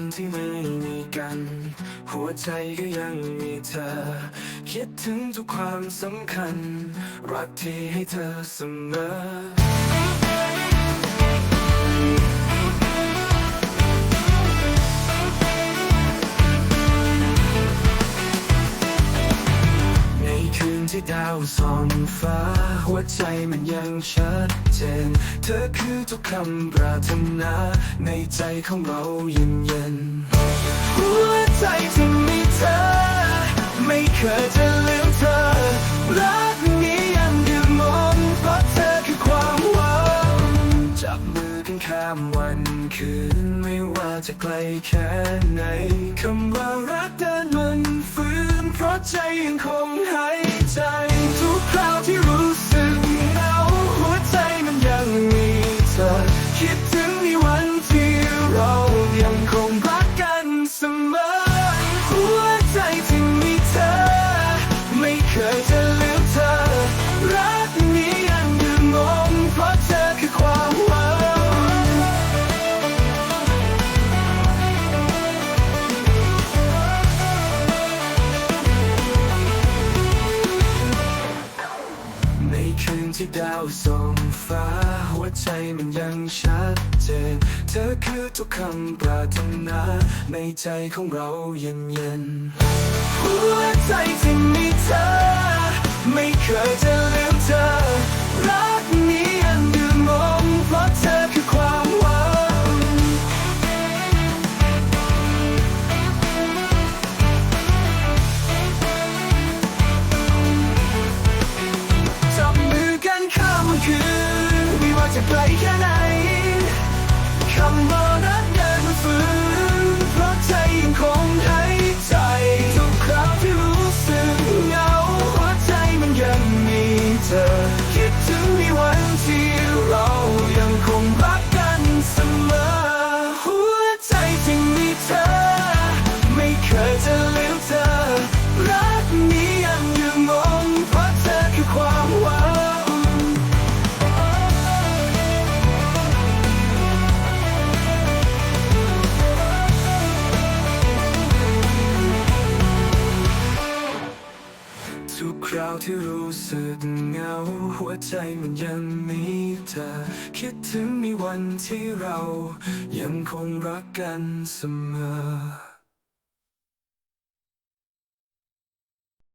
วันที่ไม่มีกัน หัวใจก็ยังมีเธอ คิดถึงทุกความสำคัญ รักที่ให้เธอเสมอในคืนที่ดาวส่องฟ้า หัวใจมันยังชัดเจน ธอคือทุกคำปรารถนาในใจของเราเย็นเย็นหัวใจที่มีเธอ ไม่เคยจะลืมเธอ รักนี้ยังยืนมนเพราะเธอคือความหวัง จับมือกันข้ามวันคืนไม่ว่าจะไกลแค่ไหนคำ ดาวส่องฟ้า หัวใจมันยังชัดเจน เธอคือทุกคำปรารถนา ในใจของเราเย็นเย็นหัวใจที่ ทุกคราวที่รู้สึกเหงา หัวใจมันยังมีเธอ คิดถึงมีวันที่เรายังคงรักกันเสมอ